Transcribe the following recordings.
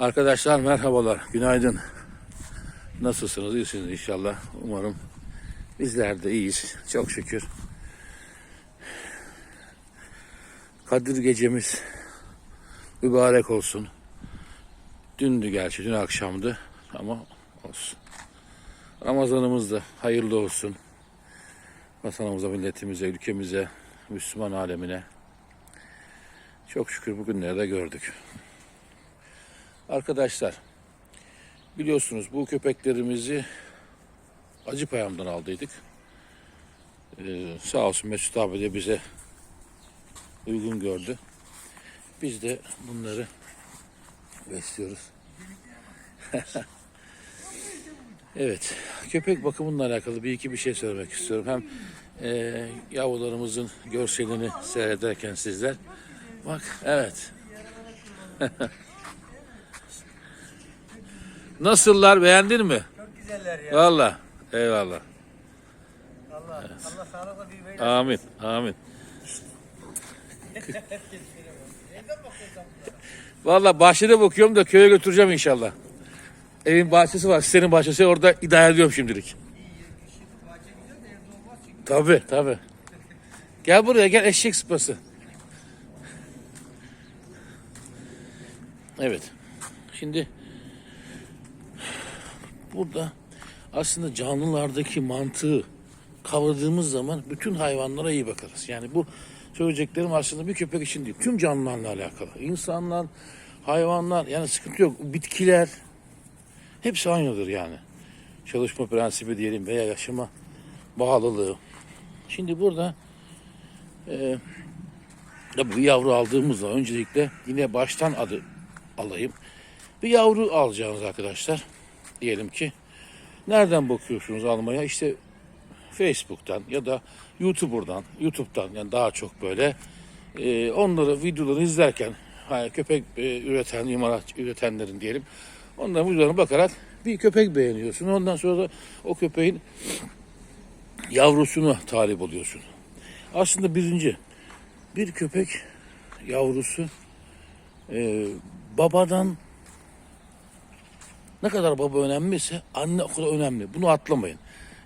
Arkadaşlar merhabalar, günaydın. Nasılsınız? İyisiniz inşallah. Umarım bizler de iyiyiz. Çok şükür. Kadir gecemiz mübarek olsun. Dündü gerçi, dün akşamdı ama olsun. Ramazanımız da hayırlı olsun. Vatanımıza, milletimize, ülkemize, Müslüman alemine. Çok şükür bugünleri de gördük. Arkadaşlar biliyorsunuz bu köpeklerimizi Acıpayam'dan aldıydık. Ee, sağ olsun Mesut abi de bize uygun gördü. Biz de bunları besliyoruz. evet, köpek bakımıyla alakalı bir iki bir şey söylemek istiyorum. Hem e, yavrularımızın görselini seyrederken sizler. Bak, evet. Nasıllar, beğendin mi? Çok güzeller ya. Valla, eyvallah. Allah, Allah sağlıkla bir böyle. Amin, amin. Valla bahçede bakıyorum da köye götüreceğim inşallah. Evin bahçesi var, sitenin bahçesi orada idare ediyorum şimdilik. Tabi tabi. Gel buraya gel eşek sıpası. Evet. Şimdi burada aslında canlılardaki mantığı kavradığımız zaman bütün hayvanlara iyi bakarız. Yani bu söyleyeceklerim aslında bir köpek için değil. Tüm canlılarla alakalı. İnsanlar, hayvanlar yani sıkıntı yok. Bitkiler hepsi aynıdır yani. Çalışma prensibi diyelim veya yaşama bağlılığı. Şimdi burada e, bir yavru aldığımızda öncelikle yine baştan adı alayım. Bir yavru alacağınız arkadaşlar. Diyelim ki nereden bakıyorsunuz almaya? İşte Facebook'tan ya da YouTuber'dan, YouTube'dan yani daha çok böyle e, onları videoları izlerken hani köpek e, üreten, imalat üretenlerin diyelim onların videolarına bakarak bir köpek beğeniyorsun. Ondan sonra da o köpeğin yavrusuna talip oluyorsun. Aslında birinci bir köpek yavrusu e, babadan ne kadar baba önemliyse anne o kadar önemli. Bunu atlamayın.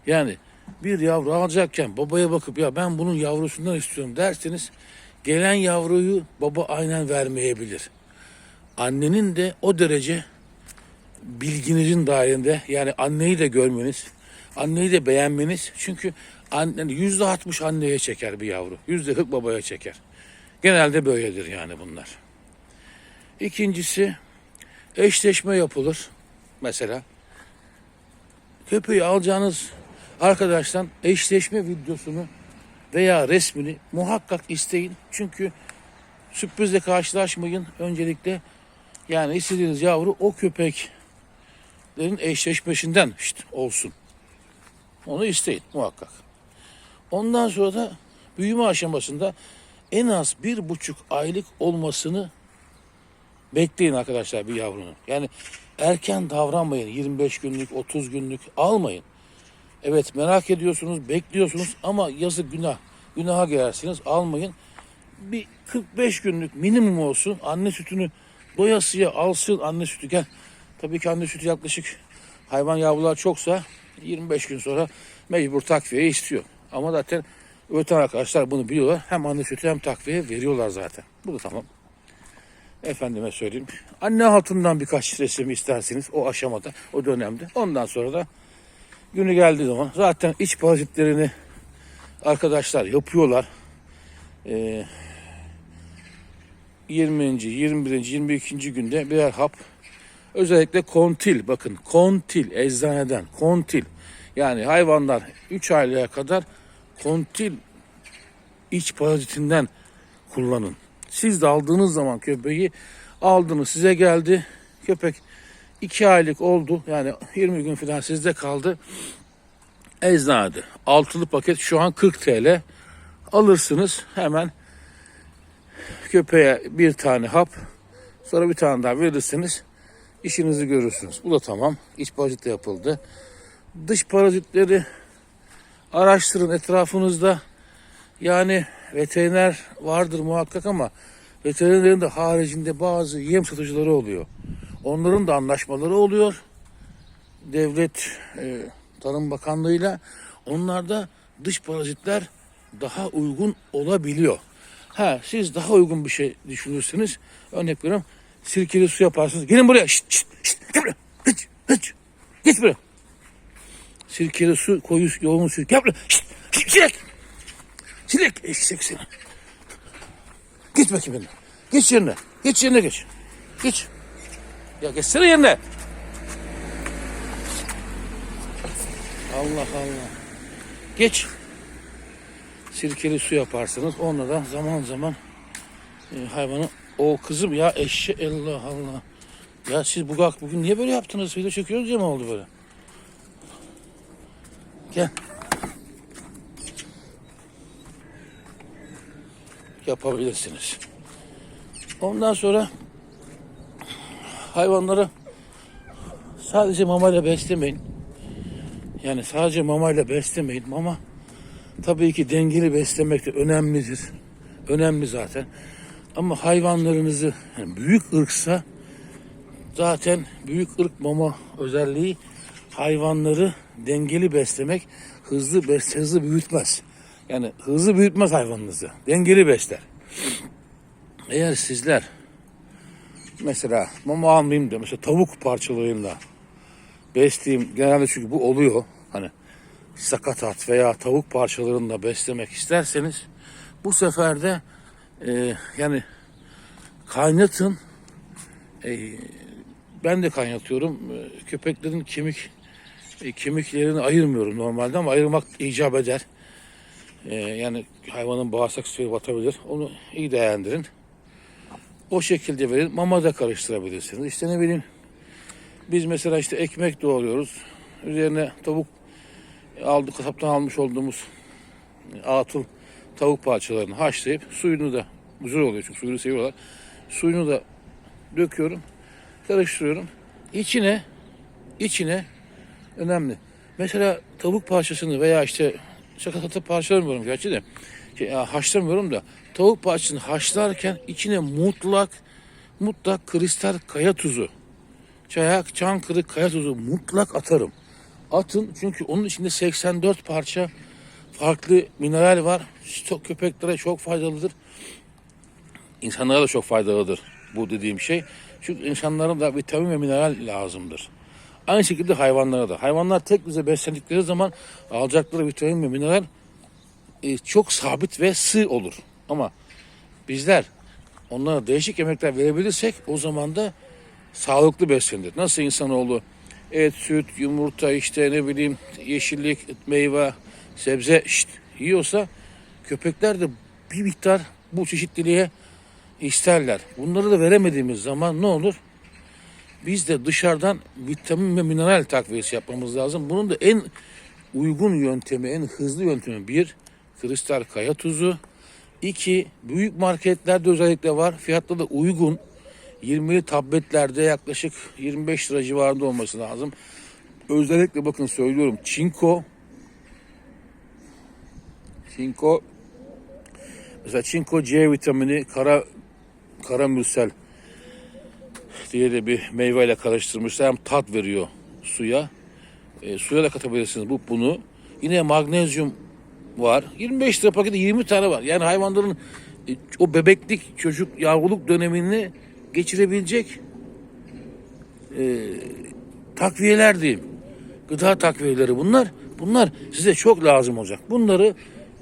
Yani bir yavru alacakken babaya bakıp ya ben bunun yavrusundan istiyorum derseniz gelen yavruyu baba aynen vermeyebilir. Annenin de o derece bilginizin dahilinde yani anneyi de görmeniz, anneyi de beğenmeniz çünkü anne, yüzde altmış anneye çeker bir yavru, yüzde kırk babaya çeker. Genelde böyledir yani bunlar. İkincisi eşleşme yapılır mesela. Köpeği alacağınız arkadaştan eşleşme videosunu veya resmini muhakkak isteyin. Çünkü sürprizle karşılaşmayın. Öncelikle yani istediğiniz yavru o köpeklerin eşleşmesinden işte olsun. Onu isteyin muhakkak. Ondan sonra da büyüme aşamasında en az bir buçuk aylık olmasını bekleyin arkadaşlar bir yavrunun. Yani erken davranmayın. 25 günlük, 30 günlük almayın. Evet merak ediyorsunuz, bekliyorsunuz ama yazık günah. Günaha girersiniz, almayın. Bir 45 günlük minimum olsun. Anne sütünü doyasıya alsın anne sütü gel. Tabii ki anne sütü yaklaşık hayvan yavrular çoksa 25 gün sonra mecbur takviye istiyor. Ama zaten üreten arkadaşlar bunu biliyorlar. Hem anne sütü hem takviye veriyorlar zaten. Bu da tamam. Efendime söyleyeyim. Anne altından birkaç resim isterseniz o aşamada, o dönemde. Ondan sonra da günü geldiği zaman zaten iç parazitlerini arkadaşlar yapıyorlar. Ee, 20. 21. 22. günde birer hap özellikle kontil bakın kontil eczaneden kontil yani hayvanlar 3 aylaya kadar kontil iç parazitinden kullanın. Siz de aldığınız zaman köpeği aldınız size geldi köpek 2 aylık oldu yani 20 gün falan sizde kaldı eczanede altılı paket şu an 40 TL alırsınız hemen köpeğe bir tane hap sonra bir tane daha verirsiniz işinizi görürsünüz. Bu da tamam. İç parazit de yapıldı. Dış parazitleri araştırın etrafınızda. Yani veteriner vardır muhakkak ama veterinerlerin de haricinde bazı yem satıcıları oluyor. Onların da anlaşmaları oluyor. Devlet e, Tarım Bakanlığı'yla onlarda dış parazitler daha uygun olabiliyor. Ha siz daha uygun bir şey düşünürseniz örnek veriyorum sirkeli su yaparsınız. Gelin buraya. Şşt, şşt, şşt. Gel buraya. Hiç, hiç. Git buraya. Sirkeli su koyu yoğun su. Gel buraya. Şşt, şşt, çilek. Çilek. Eşek seni. Git bakayım benimle. Geç yerine. Geç yerine geç. Geç. Ya geçsene yerine. Allah Allah. Geç. Sirkeli su yaparsınız. Onunla da zaman zaman e, hayvanı o kızım ya eşe Allah Allah. Ya siz bu bugün niye böyle yaptınız? Video çekiyoruz diye mi oldu böyle? Gel. Yapabilirsiniz. Ondan sonra hayvanları sadece mamayla beslemeyin. Yani sadece mamayla beslemeyin. Mama tabii ki dengeli beslemek de önemlidir. Önemli zaten. Ama hayvanlarınızı yani büyük ırksa zaten büyük ırk mama özelliği hayvanları dengeli beslemek hızlı bes hızlı büyütmez. Yani hızlı büyütmez hayvanınızı. Dengeli besler. Eğer sizler mesela mama almayayım da mesela tavuk parçalarıyla besleyeyim genelde çünkü bu oluyor. Hani sakatat veya tavuk parçalarında beslemek isterseniz bu sefer de e, yani kaynatın e, ben de kaynatıyorum. E, köpeklerin kemik e, kemiklerini ayırmıyorum normalde ama ayırmak icap eder. E, yani hayvanın bağırsak suyu batabilir. Onu iyi değerlendirin. O şekilde verin. Mama da karıştırabilirsiniz. İşte ne bileyim biz mesela işte ekmek doğruyoruz. Üzerine tavuk aldık kasaptan almış olduğumuz atıl tavuk parçalarını haşlayıp suyunu da güzel oluyor çünkü suyunu seviyorlar. Suyunu da döküyorum. Karıştırıyorum. İçine içine önemli. Mesela tavuk parçasını veya işte şakatatı parçalamıyorum gerçi de şey, haşlamıyorum da tavuk parçasını haşlarken içine mutlak mutlak kristal kaya tuzu çayak, çankırı, kaya tuzu mutlak atarım. Atın çünkü onun içinde 84 parça farklı mineral var. Çok köpeklere çok faydalıdır. İnsanlara da çok faydalıdır bu dediğim şey. Çünkü insanlara da vitamin ve mineral lazımdır. Aynı şekilde hayvanlara da. Hayvanlar tek düze beslendikleri zaman alacakları vitamin ve mineral e, çok sabit ve sığ olur. Ama bizler onlara değişik yemekler verebilirsek o zaman da sağlıklı beslenir. Nasıl insanoğlu et, süt, yumurta işte ne bileyim yeşillik, meyve, sebze şşt, yiyorsa köpekler de bir miktar bu çeşitliliğe isterler. Bunları da veremediğimiz zaman ne olur? Biz de dışarıdan vitamin ve mineral takviyesi yapmamız lazım. Bunun da en uygun yöntemi, en hızlı yöntemi bir, kristal kaya tuzu. İki, büyük marketlerde özellikle var. Fiyatları da uygun. 20'li tabletlerde yaklaşık 25 lira civarında olması lazım. Özellikle bakın söylüyorum. Çinko Çinko mesela çinko C vitamini kara kara mürsel diye de bir meyveyle karıştırmışlar. Hem tat veriyor suya. E, suya da katabilirsiniz bu bunu. Yine magnezyum var. 25 lira paketi 20 tane var. Yani hayvanların e, o bebeklik, çocuk, yavruluk dönemini geçirebilecek e, takviyeler diyeyim. Gıda takviyeleri bunlar. Bunlar size çok lazım olacak. Bunları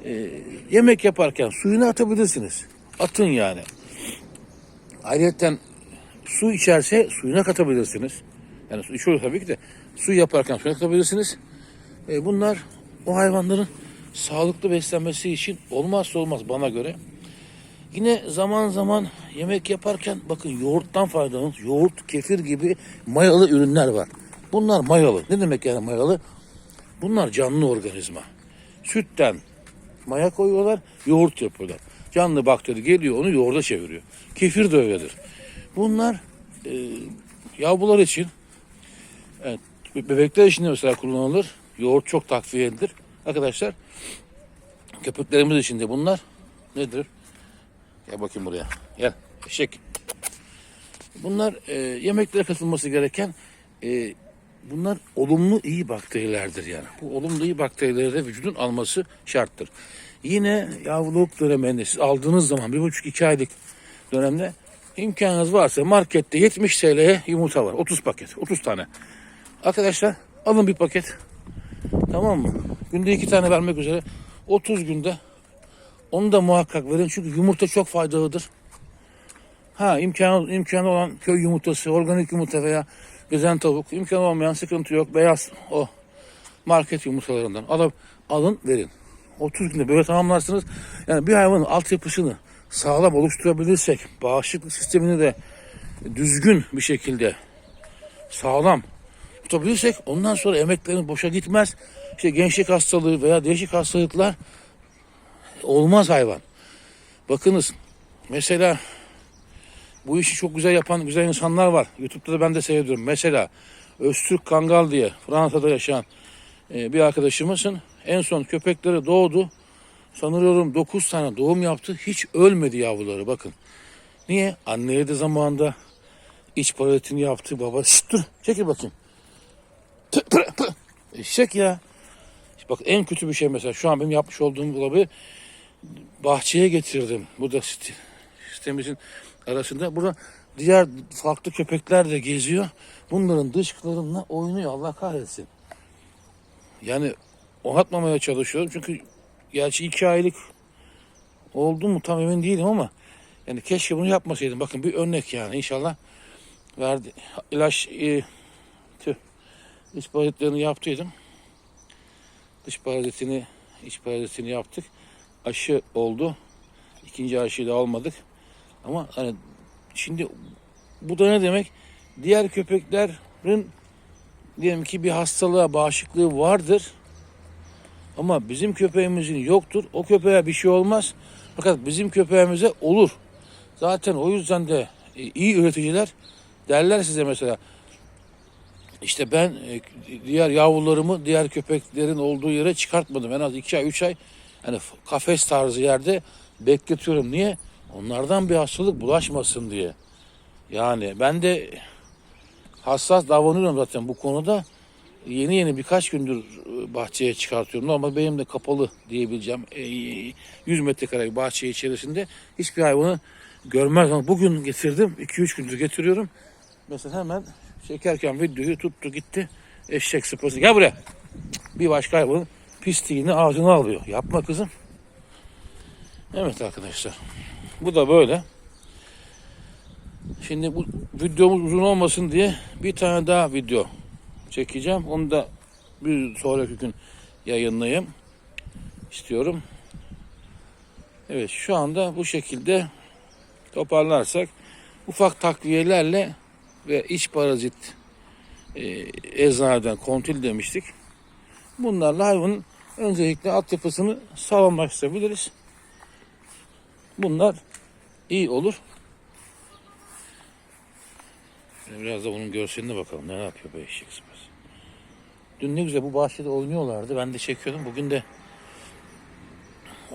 e, yemek yaparken suyuna atabilirsiniz. Atın yani. Ayrıca su içerse suyuna katabilirsiniz. Yani su içiyor tabii ki de su yaparken suyuna katabilirsiniz. E, bunlar o hayvanların sağlıklı beslenmesi için olmazsa olmaz bana göre. Yine zaman zaman yemek yaparken bakın yoğurttan faydalanın. Yoğurt, kefir gibi mayalı ürünler var. Bunlar mayalı. Ne demek yani mayalı? Bunlar canlı organizma. Sütten maya koyuyorlar, yoğurt yapıyorlar. Canlı bakteri geliyor onu yoğurda çeviriyor. Kefir de öyledir. Bunlar e, yavrular için evet, bebekler için de mesela kullanılır. Yoğurt çok takviyelidir. Arkadaşlar köpeklerimiz için de bunlar nedir? Gel bakayım buraya. Gel. Eşek. Bunlar e, yemeklere katılması gereken e, bunlar olumlu iyi bakterilerdir yani. Bu olumlu iyi bakterileri de vücudun alması şarttır. Yine yavruluk döneminde siz aldığınız zaman bir buçuk iki aylık dönemde imkanınız varsa markette 70 TL'ye yumurta var. 30 paket, 30 tane. Arkadaşlar alın bir paket. Tamam mı? Günde iki tane vermek üzere 30 günde onu da muhakkak verin çünkü yumurta çok faydalıdır. Ha imkanı, imkanı olan köy yumurtası, organik yumurta veya gezen tavuk, imkanı olmayan sıkıntı yok. Beyaz o market yumurtalarından alıp alın verin. 30 günde böyle tamamlarsınız. Yani bir hayvanın altyapısını sağlam oluşturabilirsek, bağışıklık sistemini de düzgün bir şekilde sağlam tutabilirsek ondan sonra emeklerin boşa gitmez. İşte gençlik hastalığı veya değişik hastalıklar olmaz hayvan. Bakınız mesela bu işi çok güzel yapan güzel insanlar var. YouTube'da da ben de seyrediyorum. Mesela Öztürk Kangal diye Fransa'da yaşayan e, bir arkadaşımızın en son köpekleri doğdu. Sanıyorum 9 tane doğum yaptı. Hiç ölmedi yavruları bakın. Niye? Anneleri de zamanında iç parazitini yaptı. Baba Şşt, dur çekil bakayım. Tı, tı, tı. Eşek ya. Bak en kötü bir şey mesela şu an benim yapmış olduğum dolabı bahçeye getirdim. Bu da site- sitemizin arasında. Burada diğer farklı köpekler de geziyor. Bunların dışkılarımla oynuyor Allah kahretsin. Yani oynatmamaya çalışıyorum çünkü gerçi iki aylık oldu mu tam emin değilim ama yani keşke bunu yapmasaydım. Bakın bir örnek yani inşallah verdi. ilaç e, tüh, iç parazitlerini yaptıydım. Dış parazitini iç parazitini yaptık. Aşı oldu. İkinci aşıyı da almadık. Ama hani şimdi bu da ne demek? Diğer köpeklerin diyelim ki bir hastalığa bağışıklığı vardır. Ama bizim köpeğimizin yoktur. O köpeğe bir şey olmaz. Fakat bizim köpeğimize olur. Zaten o yüzden de e, iyi üreticiler derler size mesela işte ben e, diğer yavrularımı diğer köpeklerin olduğu yere çıkartmadım. En az iki ay, üç ay hani kafes tarzı yerde bekletiyorum. Niye? Onlardan bir hastalık bulaşmasın diye. Yani ben de hassas davranıyorum zaten bu konuda. Yeni yeni birkaç gündür e, bahçeye çıkartıyorum. Ama benim de kapalı diyebileceğim. e, 100 metrekare bir bahçe içerisinde hiçbir hayvanı görmez. Bugün getirdim. 2-3 gündür getiriyorum. Mesela hemen çekerken videoyu tuttu gitti. Eşek sıpası. Gel buraya. Bir başka hayvanın pisliğini ağzına alıyor. Yapma kızım. Evet arkadaşlar. Bu da böyle. Şimdi bu videomuz uzun olmasın diye bir tane daha video çekeceğim. Onu da bir sonraki gün yayınlayayım istiyorum. Evet şu anda bu şekilde toparlarsak ufak takviyelerle ve iç parazit e, eczaneden kontil demiştik. Bunlarla hayvanın öncelikle altyapısını sağlamlaştırabiliriz. Bunlar iyi olur. Biraz da bunun görseline bakalım. Ne yapıyor be eşek. Dün ne güzel bu bahçede oynuyorlardı. Ben de çekiyordum. Bugün de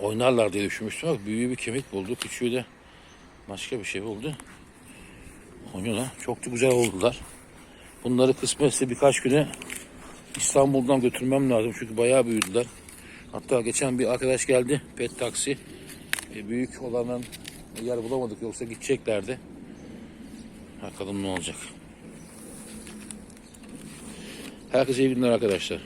oynarlar diye düşünmüştüm. Bak büyüğü bir kemik buldu. Küçüğü de başka bir şey buldu. Oynuyorlar. Çok da güzel oldular. Bunları kısmetse birkaç güne İstanbul'dan götürmem lazım. Çünkü bayağı büyüdüler. Hatta geçen bir arkadaş geldi. Pet taksi. E, büyük olanın yer bulamadık. Yoksa gideceklerdi. Bakalım ne olacak. Herkese iyi günler arkadaşlar.